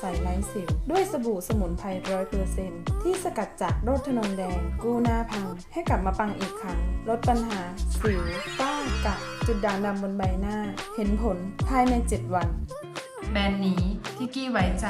ใสไร้สิว ด้วยสบู่สมุนไพรร้อยเปอร์เซ็นที่สกัดจากโรสธนงแดง กู้หน้าพัง ให้กลับมาปังอีกครั้ง ลดปัญหา สิวฝ้ากระจุดด่างดำบนใบหน้า เห็นผลภายใน 7 วัน แบรนด์นี้ที่กี้ไว้ใจ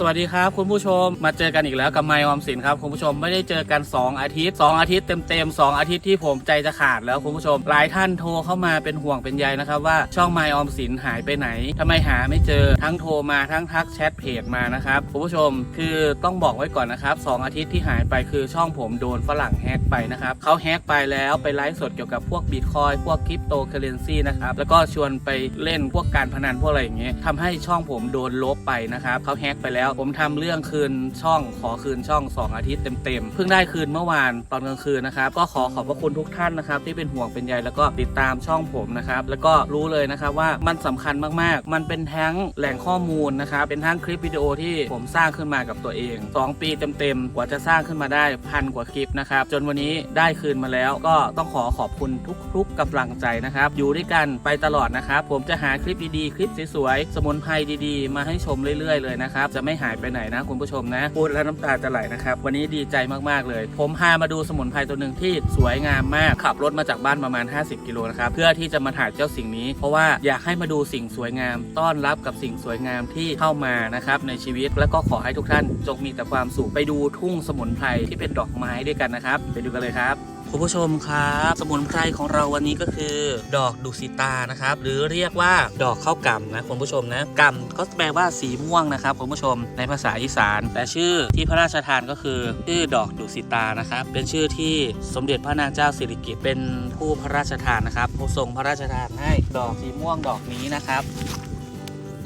สวัสดีครับคุณผู้ชมมาเจอกันอีกแล้วกับไมออมสินครับคุณผู้ชมไม่ได้เจอกัน 2 อาทิตย์ 2 อาทิตย์เต็มๆ2อาทิตย์ที่ผมใจจะขาดแล้วคุณผู้ชมหลายท่านโทรเข้ามาเป็นห่วงเป็นใยนะครับว่าช่องไมออมสินหายไปไหนทำไมหาไม่เจอทั้งโทรมาทั้งทักแชทเพจมานะครับคุณผู้ชมคือต้องบอกไว้ก่อนนะครับสองอาทิตย์ที่หายไปคือช่องผมโดนฝรั่งแฮกไปนะครับเขาแฮกไปแล้วไปไลฟ์สดเกี่ยวกับพวกบิตคอยพวกคริปโตเคเรนซีนะครับแล้วก็ชวนไปเล่นพวกการพนันพวกอะไรอย่างเงี้ยทำให้ช่องผมโดนลบไปนะครับเขาแฮกไปแล้วผมทำเรื่องคืนช่องขอคืนช่อง 2 อาทิตย์เต็มๆ เพิ่งได้คืนเมื่อวานตอนกลางคืนนะครับ ก็ขอขอบพระคุณทุกท่านนะครับที่เป็นห่วงเป็นใยแล้วก็ติดตามช่องผมนะครับ แล้วก็รู้เลยนะครับว่ามันสำคัญมากๆ มันเป็นทั้งแหล่งข้อมูลนะครับ เป็นทั้งคลิปวิดีโอที่ผมสร้างขึ้นมากับตัวเอง 2 ปีเต็มๆ กว่าจะสร้างขึ้นมาได้พันกว่าคลิปนะครับ จนวันนี้ได้คืนมาแล้ว ก็ต้องขอขอบคุณทุกๆกำลังใจนะครับ อยู่ด้วยกันไปตลอดนะครับ ผมจะหาคลิปดีๆ คลิปสวยๆ สมุนไพรดีๆ มาให้ชมเรื่อยๆ เลยนะครับ จะไม่หายไปไหนนะคุณผู้ชมนะ พูดแล้วน้ำตาจะไหลนะครับ วันนี้ดีใจมากๆเลย ผมพามาดูสมุนไพรตัวหนึ่งที่สวยงามมากขับรถมาจากบ้านประมาณ 50 กิโลนะครับเพื่อที่จะมาถ่ายเจ้าสิ่งนี้ เพราะว่าอยากให้มาดูสิ่งสวยงาม ต้อนรับกับสิ่งสวยงามที่เข้ามานะครับในชีวิตแล้วก็ขอให้ทุกท่านจงมีแต่ความสุขไปดูทุ่งสมุนไพรที่เป็นดอกไม้ด้วยกันนะครับ ไปดูกันเลยครับ คุณผู้ชมครับ สมุนไพรของเราวันนี้ก็คือ ดอกดุสิตานะครับ หรือเรียกว่าดอกข้าวกำนะคุณผู้ชมนะกำก็แปลว่าสีม่วงนะครับคุณผู้ชมในภาษาอีสาน แต่ชื่อที่พระราชทานก็คือชื่อดอกดุสิตานะครับ เป็นชื่อที่สมเด็จพระนางเจ้าสิริกิติ์เป็นผู้พระราชทานนะครับผู้ทรงพระราชทานให้ดอกสีม่วงดอกนี้นะครับ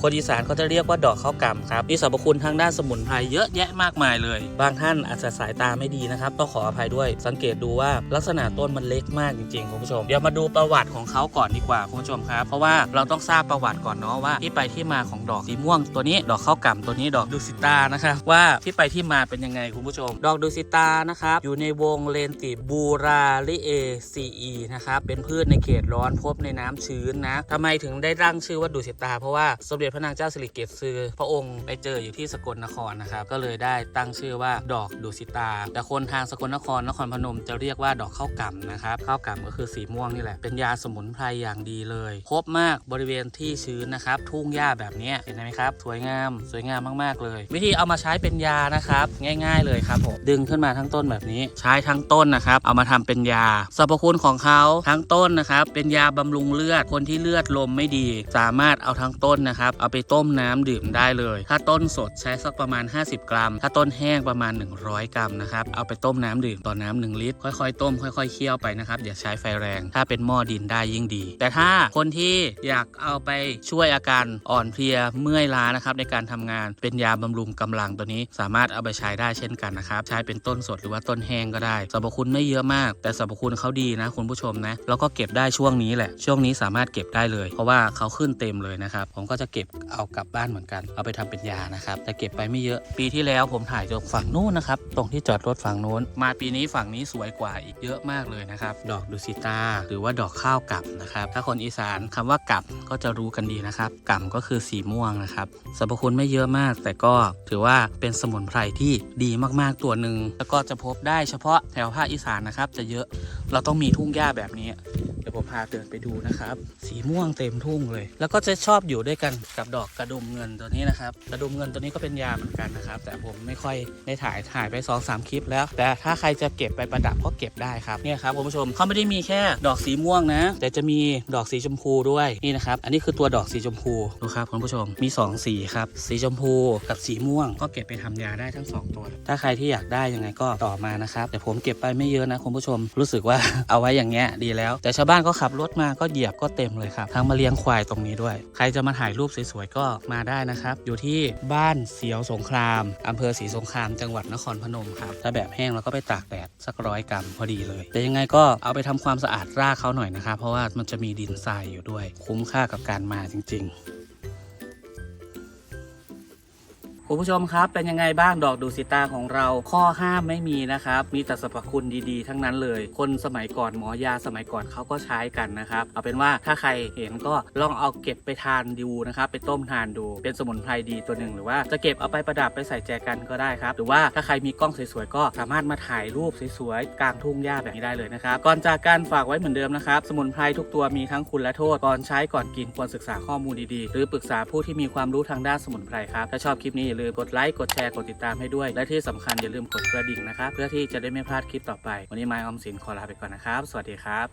คนอีสานเขาจะเรียกว่าดอกข้าวกล่ำครับมีสรรพคุณทางด้านสมุนไพรเยอะแยะมากมายเลย บางท่านอาจจะสายตาไม่ดีนะครับต้องขออภัยด้วย สังเกตดูว่าลักษณะต้นมันเล็กมากจริงๆคุณผู้ชมเดี๋ยวมาดูประวัติของเขาก่อนดีกว่าคุณผู้ชมครับเพราะว่าเราต้องทราบประวัติก่อนเนาะว่าที่ไปที่มาของดอกสีม่วงตัวนี้ดอกข้าวกล่ำตัวนี้ดอกดูสิตานะครับว่าที่ไปที่มาเป็นยังไงคุณผู้ชม ดอกดูสิตานะครับอยู่ในวงเลนติบูราลิเอซีอีนะครับเป็นพืชในเขตร้อนพบในน้ำชื้นนะทำไมถึงได้ตั้งชื่อว่าดูสิตาเพราะว่าสมเด็จพระนางเจ้าสิริกิติ์ซื้อพระองค์ไปเจออยู่ที่สกลนครนะครับ ก็เลยได้ตั้งชื่อว่าดอกดูสิตา แต่คนทางสกลนครนครพนมจะเรียกว่าดอกข้าวกำนะครับข้าวกำก็คือสีม่วงนี่แหละเป็นยาสมุนไพรอย่างดีเลยพบมากบริเวณที่ชื้นนะครับ ทุ่งหญ้าแบบนี้เห็นไหมครับ สวยงามสวยงามมากๆเลย วิธีเอามาใช้เป็นยานะครับ ง่าย ๆเลยครับผมดึงขึ้นมาทั้งต้นแบบนี้ ใช้ทั้งต้นนะครับ เอามาทำเป็นยาสรรพคุณของเขาทั้งต้นนะครับ เป็นยาบำรุงเลือดคนที่เลือดลมไม่ดี สามารถเอาทั้งต้นนะครับเอาไปต้มน้ำดื่มได้เลย ถ้าต้นสดใช้สักประมาณ 50 กรัม ถ้าต้นแห้งประมาณ 100 กรัมนะครับ เอาไปต้มน้ำดื่มต่อน้ำหนึ่งลิตร ค่อยๆ ต้ม ค่อยๆ เคี่ยวไปนะครับ อย่าใช้ไฟแรง ถ้าเป็นหม้อดินได้ยิ่งดี แต่ถ้าคนที่อยากเอาไปช่วยอาการอ่อนเพลียเมื่อยล้านะครับในการทำงานเป็นยาบำรุงกำลังตัวนี้ สามารถเอาไปใช้ได้เช่นกันนะครับ ใช้เป็นต้นสดหรือว่าต้นแห้งก็ได้สรรพคุณไม่เยอะมาก แต่สรรพคุณเขาดีนะคุณผู้ชมนะแล้วก็เก็บได้ช่วงนี้แหละ ช่วงนี้สามารถเก็บได้เลย เพราะว่าเขาขึ้นเต็มเลยนะครับผมก็จะเก็บเอากลับบ้านเหมือนกัน เอาไปทำเป็นยานะครับ แต่เก็บไปไม่เยอะ ปีที่แล้วผมถ่ายจากฝั่งนู้นนะครับ ตรงที่จอดรถฝั่งนู้น มาปีนี้ฝั่งนี้สวยกว่าอีกเยอะมากเลยนะครับ ดอกดุสิตา หรือว่าดอกข้าวกับนะครับ ถ้าคนอีสานคำว่ากับก็จะรู้กันดีนะครับกับก็คือสีม่วงนะครับ สรรพคุณไม่เยอะมาก แต่ก็ถือว่าเป็นสมุนไพรที่ดีมากๆตัวหนึ่ง แล้วก็จะพบได้เฉพาะแถวภาคอีสานนะครับ จะเยอะ เราต้องมีทุ่งหญ้าแบบนี้ เดี๋ยวผมพาเดินไปดูนะครับ สีม่วงเต็มทุ่งเลย แล้วก็จะชอบอยู่ด้วยกันกับดอกกระดุมเงินตัวนี้นะครับกระดุมเงินตัวนี้ก็เป็นยาเหมือนกันนะครับ แต่ผมไม่ค่อยได้ถ่ายถ่ายไป2อสคลิปแล้ว แต่ถ้าใครจะเก็บไปประดับก็เก็บได้ครับเนี่ยครับคุณผู้ชมเขาไม่ได้มีแค่ดอกสีม่วงนะ แต่จะมีดอกสีชมพูด้วยนี่นะครับ อันนี้คือตัวดอกสีชมพูดูครับคุณผู้ชมมี 2 สีครับสีชมพูกับสีม่วง ก็เก็บไปทำยาได้ทั้ง 2 ตัว ถ้าใครที่อยากได้ยังไงก็ต่อมานะครับแต่ผมเก็บไปไม่เยอะนะคุณผู้ชมรู้สึกว่าเอาไว้อย่างเงี้ยดีแล้วแต่ชาวบ้านก็ขับรถมาก็เหยียบก็เต็มเลยครับ ทั้งมาเลี้ยงควายตรงนี้ด้วย ใครจะมาถ่ายรูปสวยๆก็มาได้นะครับ อยู่ที่บ้านเสียวสงครามอำเภอศรีสงครามจังหวัดนครพนมครับ ถ้าแบบแห้งเราก็ไปตากแดดสักร้อยกรัมพอดีเลย แต่ยังไงก็เอาไปทำความสะอาดรากเขาหน่อยนะครับ เพราะว่ามันจะมีดินทรายอยู่ด้วย คุ้มค่ากับการมาจริง ๆ คุณผู้ชมครับเป็นยังไงบ้างดอกดูสิตาของเรา ข้อห้ามไม่มีนะครับ มีแต่สรรพคุณดีๆ ทั้งนั้นเลย คนสมัยก่อนหมอยาสมัยก่อนเขาก็ใช้กันนะครับเอาเป็นว่าถ้าใครเห็นก็ลองเอาเก็บไปทานดูนะครับไปต้มทานดู เป็นสมุนไพรดีตัวหนึ่งหรือว่าจะเก็บเอาไปประดับไปใส่แจกันก็ได้ครับ หรือว่าถ้าใครมีกล้องสวยๆก็สามารถมาถ่ายรูปสวยๆกลางทุ่งหญ้าแบบนี้ได้เลยนะครับก่อนจากการฝากไว้เหมือนเดิมนะครับสมุนไพรทุกตัวมีทั้งคุณและโทษก่อนใช้ก่อนกินควรศึกษาข้อมูลดีๆ หรือปรึกษาผู้ที่มีความรู้ทางด้านสมุนไพรครับถ้าชอบคลิปนี้อย่าลืมกดไลค์กดแชร์กดติดตามให้ด้วย และที่สำคัญอย่าลืมกดกระดิ่งนะครับเพื่อที่จะได้ไม่พลาดคลิปต่อไป วันนี้ไมค์ออมสินขอลาไปก่อนนะครับ สวัสดีครับ